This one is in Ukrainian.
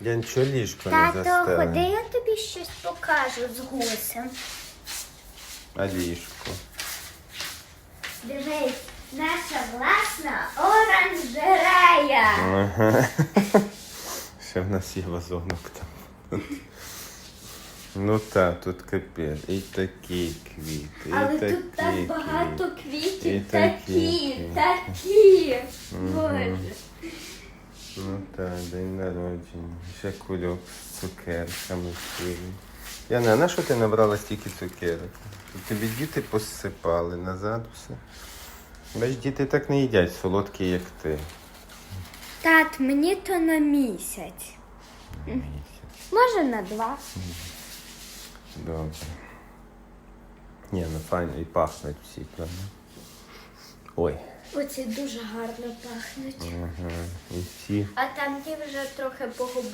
Я нічого ліжко не Тато, ходи, я тобі щось покажу з гусем. А ліжко. Дивись, наша власна оранжерея. Ага. Ще в нас є вазонок там. Ну так, тут капець. І такі квіти, і Але такі тут так багато квітів. І такі, такі. такі. Боже. Так, день народження. Ще кульок з цукерками. цілий. Яна, на що ти набрала стільки цукерок? Тобі діти посипали назад все. Бач, діти так не їдять солодкі, як ти. Тат, мені то на місяць. Може на два. Добре. Ні, ну файно і пахнуть всі, правда? Ой. Оці дуже гарно пахнуть. Ага. І ці. А там ті вже трохи погубили.